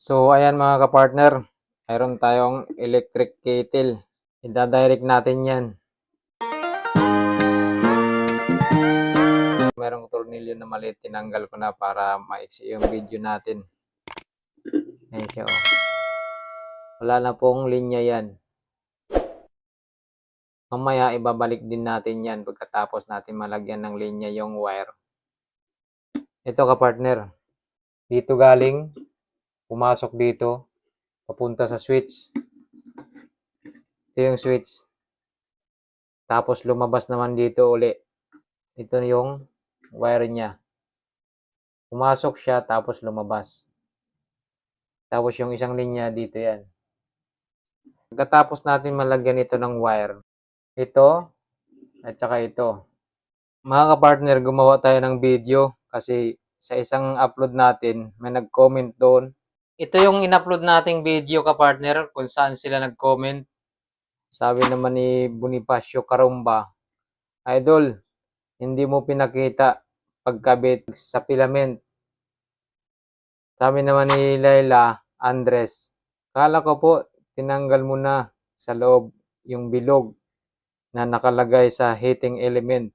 So, ayan mga kapartner, mayroon tayong electric kettle. Ida-direct natin yan. Merong tornilyo na maliit, tinanggal ko na para maiksi yung video natin. Ayan siya. Wala na pong linya yan. Mamaya, ibabalik din natin yan pagkatapos natin malagyan ng linya yung wire. Ito kapartner, dito galing, pumasok dito, papunta sa switch. Ito yung switch. Tapos lumabas naman dito uli. Ito yung wire niya. Pumasok siya, tapos lumabas. Tapos yung isang linya dito yan. Pagkatapos natin malagyan ito ng wire, ito, at saka ito. Mga kapartner, gumawa tayo ng video kasi sa isang upload natin, may nag-comment doon. Ito yung in-upload nating video kapartner kung saan sila nag-comment. Sabi naman ni Bonifacio Carumba, Idol, hindi mo pinakita pagkabit sa filament. Sabi naman ni Laila Andres, kala ko po tinanggal mo na sa loob yung bilog na nakalagay sa heating element.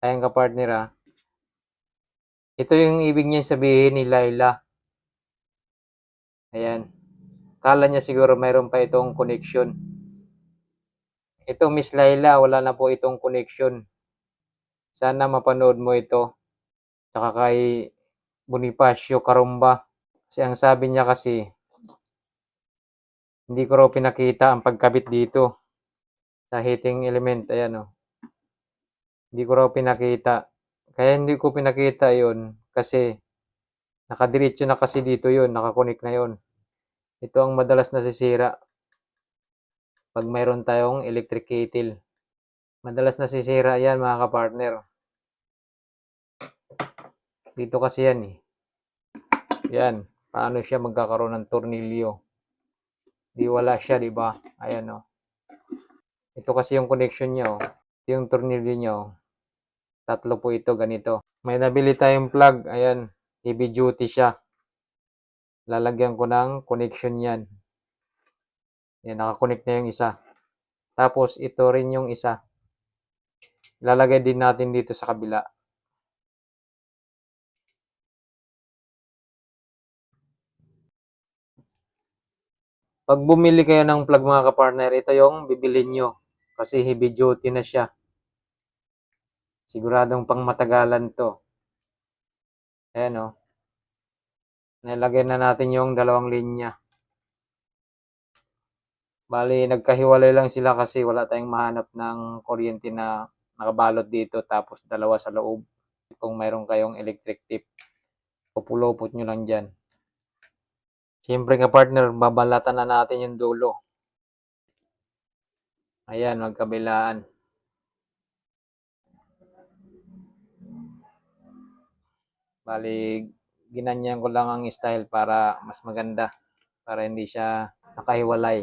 Ayan ka partner ah. Ito yung ibig niya sabihin ni Laila. Ayan. Kala niya siguro mayroon pa itong connection. Ito Miss Laila, wala na po itong connection. Sana mapanood mo ito. Tsaka kay Bonifacio Carumba. Kasi ang sabi niya kasi, hindi ko raw pinakita ang pagkabit dito sa heating element. Ayan o. Hindi ko raw pinakita. Kaya hindi ko pinakita yon kasi nakadiretso na kasi dito yon nakakonek na yon Ito ang madalas nasisira pag mayroon tayong electric kettle. Madalas nasisira yan mga kapartner. Dito kasi yan eh. Yan. Paano siya magkakaroon ng tornilyo? Di wala siya, di ba? Ayan o. Ito kasi yung connection niya oh. Ito yung tornilyo niya oh. Tatlo po ito ganito. May nabili tayong plug. Ayan. Heavy duty siya. Lalagyan ko ng connection yan. Yan, nakakonect na yung isa. Tapos, ito rin yung isa. Lalagay din natin dito sa kabila. Pag bumili kayo ng plug mga kapartner, ito yung bibilin nyo. Kasi heavy duty na siya. Siguradong pang matagalan to. Ayan o. Nilagay na natin yung dalawang linya. Bali, nagkahiwalay lang sila kasi wala tayong mahanap ng kuryente na nakabalot dito tapos dalawa sa loob. Kung mayroon kayong electric tip, pupulupot nyo lang dyan. Siyempre nga partner, babalatan na natin yung dulo. Ayan, magkabilaan. Bali, ginanyan ko lang ang style para mas maganda. Para hindi siya nakahiwalay.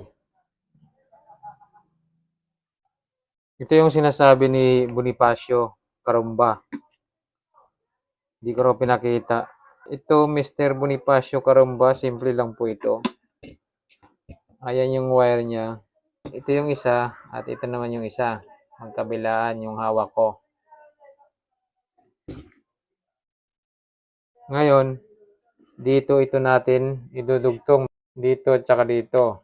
Ito yung sinasabi ni Bonifacio Carumba. Hindi ko raw pinakita. Ito, Mr. Bonifacio Carumba, simple lang po ito. Ayan yung wire niya. Ito yung isa, at ito naman yung isa. Magkabilaan yung hawak ko. Ngayon, dito ito natin idudugtong dito at saka dito.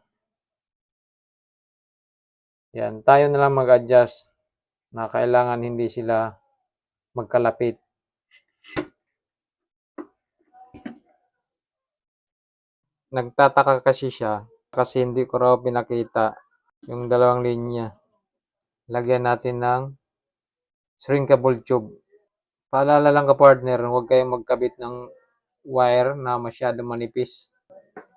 Yan, tayo na lang mag-adjust na kailangan hindi sila magkalapit. Nagtataka kasi siya kasi hindi ko raw pinakita yung dalawang linya. Lagyan natin ng shrinkable tube. Paalala lang ka partner, huwag kayong magkabit ng wire na masyado manipis.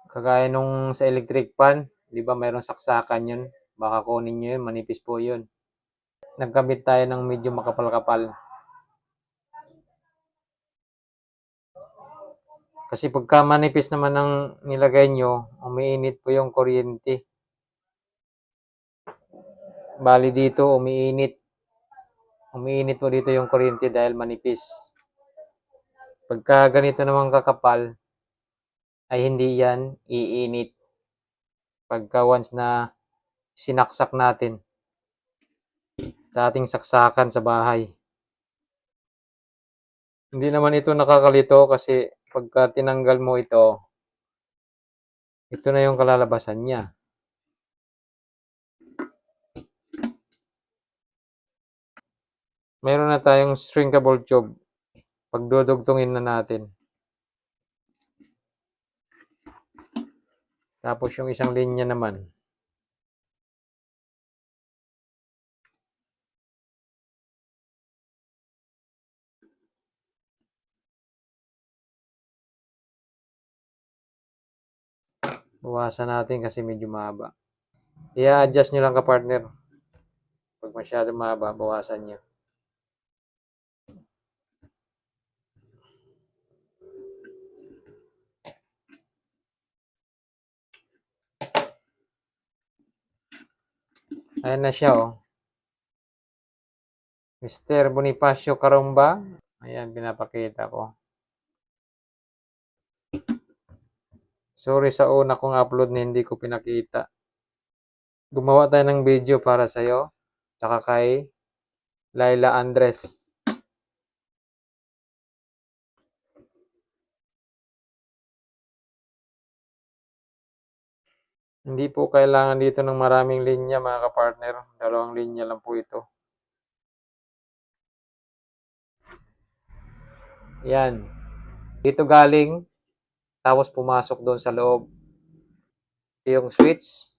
Kagaya nung sa electric pan, di ba mayroong saksakan yun? Baka kunin nyo yun, manipis po yun. Nagkabit tayo ng medyo makapal-kapal. Kasi pagka manipis naman ang nilagay nyo, umiinit po yung kuryente. Bali dito, umiinit. Umiinit po dito yung kuryente dahil manipis. Pagka ganito naman kakapal, ay hindi yan iinit. Pagka once na sinaksak natin sa ating saksakan sa bahay. Hindi naman ito nakakalito kasi pagka tinanggal mo ito, ito na yung kalalabasan niya. Meron na tayong shrinkable tube. Pagdudugtungin na natin. Tapos yung isang linya naman. Bawasan natin kasi medyo mahaba. I-adjust nyo lang ka partner. Pag masyado mahaba, bawasan nyo. Ayan na siya, oh. Mr. Bonifacio Carumba. Ayan, pinapakita ko. Sorry sa una kong upload na hindi ko pinakita. Gumawa tayo ng video para sa'yo. Tsaka kay Laila Andres. Hindi po kailangan dito ng maraming linya mga kapartner. Dalawang linya lang po ito. Yan. Dito galing. Tapos pumasok doon sa loob. Yung switch.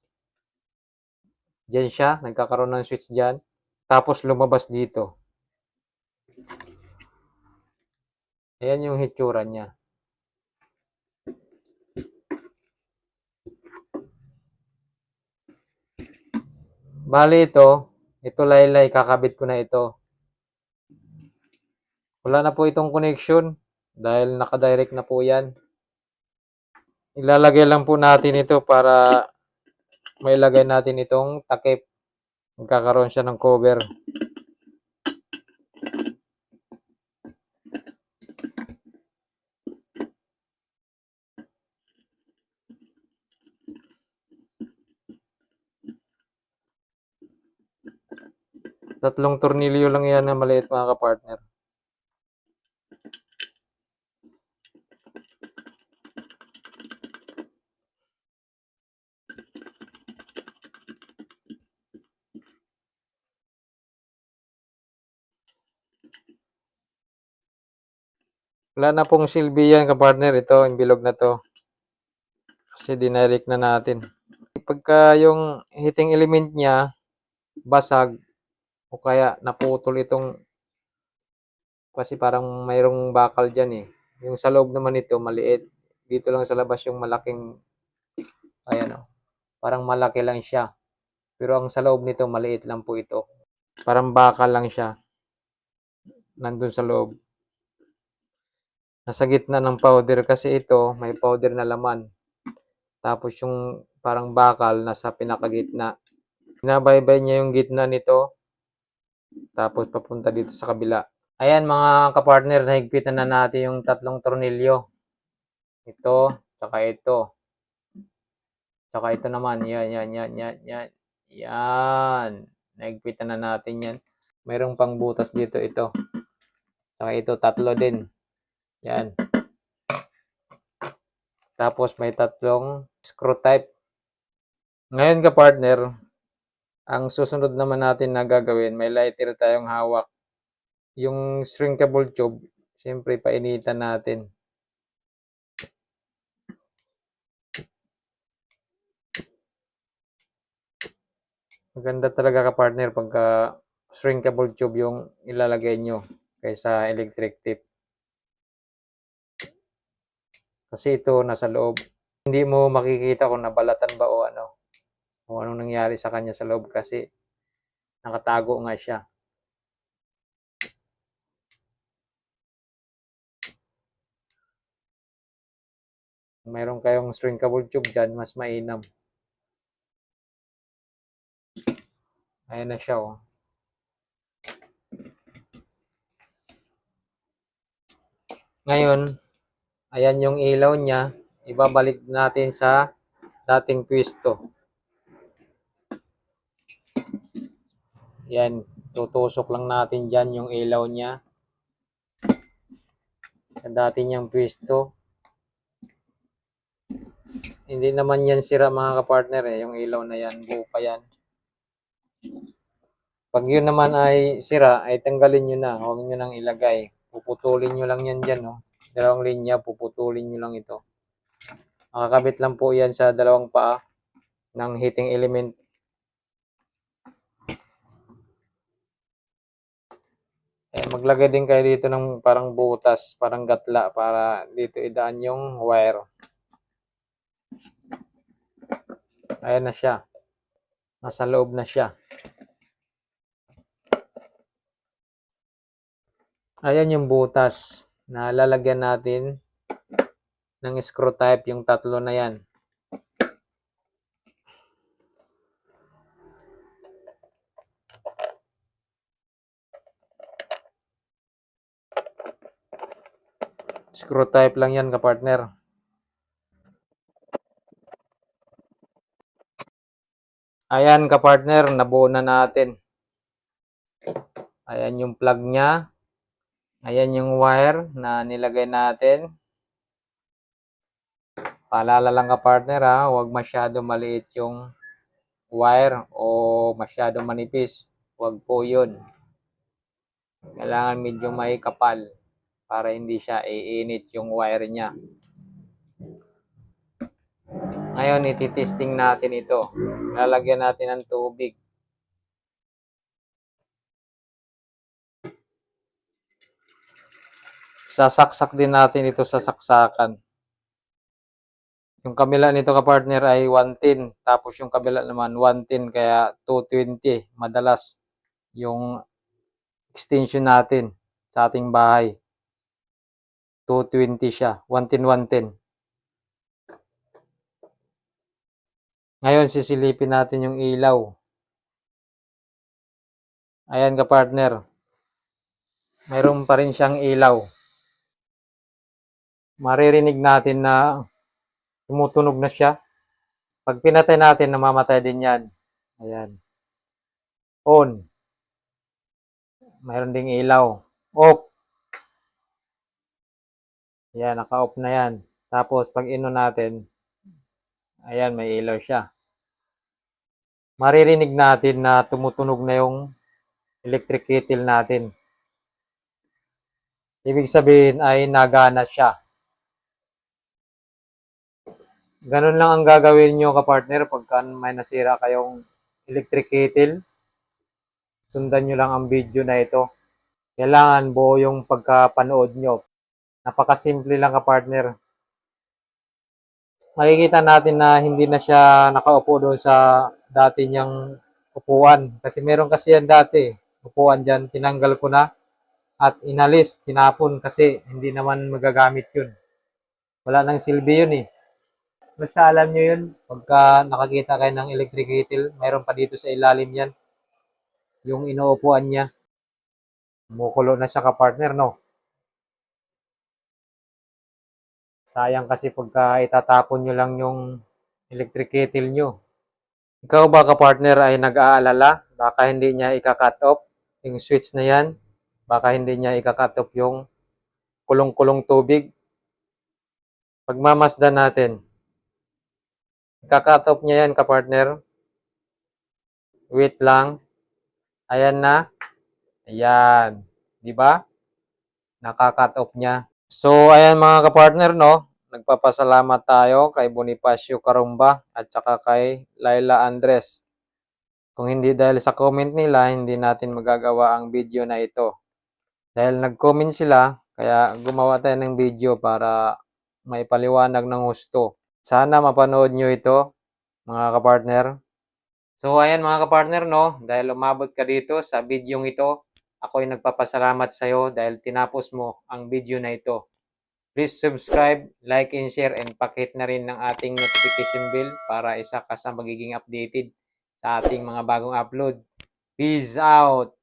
Diyan siya. Nagkakaroon ng switch dyan. Tapos lumabas dito. Ayan yung hitsura niya. Bali ito, ito laylay, kakabit ko na ito. Wala na po itong connection dahil nakadirect na po yan. Ilalagay lang po natin ito para mailagay natin itong takip. Magkakaroon siya ng cover. Tatlong tornilyo lang yan na maliit mga kapartner. Wala na pong silbi yan kapartner. Ito, yung bilog na to. Kasi dinirect na natin. Pagka yung heating element niya, basag, o kaya naputol itong kasi parang mayroong bakal dyan eh. Yung sa loob naman ito, maliit. Dito lang sa labas yung malaking, ayan o. Parang malaki lang siya. Pero ang sa loob nito, maliit lang po ito. Parang bakal lang siya. Nandun sa loob. Nasa gitna ng powder kasi ito, may powder na laman. Tapos yung parang bakal, nasa pinakagitna. Binabaybay niya yung gitna nito. Tapos papunta dito sa kabila. Ayan mga kapartner, nahigpitan na natin yung tatlong tornilyo. Ito, tsaka ito. Tsaka ito naman, yan, yan, yan, yan, yan. Yan. Nahigpitan na natin yan. Mayroong pang butas dito ito. Tsaka ito, tatlo din. Yan. Tapos may tatlong screw type. Ngayon ka partner, ang susunod naman natin na gagawin, may lighter tayong hawak. Yung shrinkable tube, siyempre painitan natin. Maganda talaga ka partner pagka shrinkable tube yung ilalagay nyo kaysa electric tip. Kasi ito nasa loob. Hindi mo makikita kung nabalatan ba o ano. O anong nangyari sa kanya sa loob kasi nakatago nga siya. Mayroon kayong shrinkable tube dyan, mas mainam. Ayan na siya oh. Ngayon, ayan yung ilaw niya. ibabalik natin sa dating pwesto. Yan, tutusok lang natin dyan yung ilaw niya. Sa dati niyang pwesto. Hindi naman yan sira mga kapartner eh, yung ilaw na yan, buo pa yan. Pag yun naman ay sira, ay tanggalin nyo na, huwag nyo nang ilagay. Puputulin nyo lang yan dyan, no? Dalawang linya, puputulin nyo lang ito. Makakabit lang po yan sa dalawang paa ng heating element. Eh, maglagay din kayo dito ng parang butas, parang gatla para dito idaan yung wire. Ayan na siya. Nasa loob na siya. Ayan yung butas na lalagyan natin ng screw type yung tatlo na yan. Screw type lang yan kapartner. Ayan kapartner, nabuo na natin. Ayan yung plug niya. Ayan yung wire na nilagay natin. Paalala lang ka partner ha, huwag masyado maliit yung wire o masyado manipis. Huwag po yun. Kailangan medyo may kapal para hindi siya iinit yung wire niya. Ngayon, ititesting natin ito. Lalagyan natin ng tubig. Sasaksak din natin ito sa saksakan. Yung kabila nito ka-partner ay 110. Tapos yung kabila naman 110 kaya 220 madalas yung extension natin sa ating bahay. 220 siya. 110, 110. Ngayon sisilipin natin yung ilaw. Ayan ka-partner. Mayroon pa rin siyang ilaw. Maririnig natin na tumutunog na siya. Pag pinatay natin, namamatay din yan. Ayan. On. Mayroon ding ilaw. Off. Ayan, naka-off na yan. Tapos, pag ino natin, ayan, may ilaw siya. Maririnig natin na tumutunog na yung electric kettle natin. Ibig sabihin ay nagana siya. Ganun lang ang gagawin nyo ka-partner pagka may nasira kayong electric kettle. Sundan nyo lang ang video na ito. Kailangan buo yung pagkapanood nyo. Napakasimple lang ka-partner. Makikita natin na hindi na siya nakaupo doon sa dati niyang upuan. Kasi meron kasi yan dati. Upuan dyan, tinanggal ko na at inalis, tinapon kasi hindi naman magagamit yun. Wala nang silbi yun eh. Basta alam nyo yun, pagka nakakita kayo ng electric kettle, mayroon pa dito sa ilalim yan. Yung inuupuan niya. Mukulo na siya ka-partner, no? Sayang kasi pagka itatapon nyo lang yung electric kettle nyo. Ikaw ba ka-partner ay nag-aalala? Baka hindi niya ika-cut off yung switch na yan. Baka hindi niya ika-cut off yung kulong-kulong tubig. Pagmamasdan natin, Ika-cut off niya yan, ka-partner. Wait lang. Ayan na. Ayan. Di ba? Naka-cut off niya. So, ayan mga ka-partner, no? Nagpapasalamat tayo kay Bonifacio Carumba at saka kay Laila Andres. Kung hindi dahil sa comment nila, hindi natin magagawa ang video na ito. Dahil nag-comment sila, kaya gumawa tayo ng video para may paliwanag ng gusto. Sana mapanood nyo ito, mga kapartner. So, ayan mga kapartner, no? Dahil umabot ka dito sa video ito, ako ay nagpapasalamat sa iyo dahil tinapos mo ang video na ito. Please subscribe, like, and share, and pakit na rin ng ating notification bell para isa ka sa magiging updated sa ating mga bagong upload. Peace out!